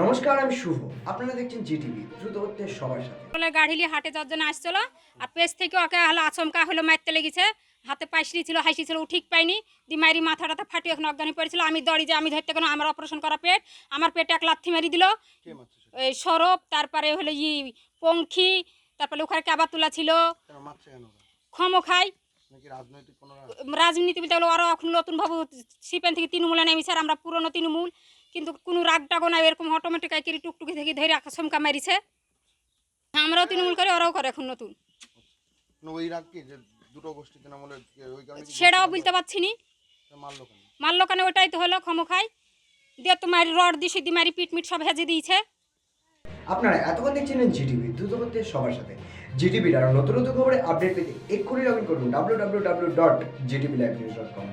নমস্কার আমি শুভ। আপনারা দেখছেন জিটিভি দ্রুত হচ্ছে সবার সাথে। বলে গাড়িলি হাটে যাওয়ার জন্য আসছিল আর পেছ থেকে ওকে হলো আচমকা হলো মারতে লেগেছে। হাতে পাইসরি ছিল হাসি ছিল ও ঠিক পাইনি দি মারি মাথা টাথা ফাটি এখন অজ্ঞানী পড়েছিল। আমি দড়ি যে আমি ধরতে কেন আমার অপারেশন করা পেট। আমার পেটে এক লাথি মারি দিল? এই সরব তারপরে হলো ই পঙ্খী তারপরে ওখানে কাবা তোলা ছিল? ক্ষম খাই। নাকি রাজনৈতিক কোনো রাজনীতি বলতে গেলে ওরা এখন নতুন ভাবে সিপেন থেকে তৃণমূলে নেমেছে আর আমরা পুরনো তৃণমূল। কিন্তু কোনো রাগ টাগো নাই এরকম অটোমেটিক আইকিরি টুকটুকি থেকে ধরে আচমকা মারিছে। আমরাও তৃণমূল করে ওরাও করে এখন নতুন। কোনো ওই রাগ কি যে দুটো গোষ্ঠী তৃণমূলের যে ওই কারণে কি সেটাও বলতে পারছি নি? মারলো কেন? ওটাই তো হলো ক্ষম খাই দিয়ে তো মারি রড দিছি দি মারি পিটমিট সব হেজে দিয়েছে। আপনারা এতক্ষণ দেখছিলেন জিটিভি দ্রুত সবার সাথে। জিটিভির আরও নতুন নতুন খবরে আপডেট পেতে এক্ষুনি লগ ইন করুন W W W dot ZeeTV live news dot com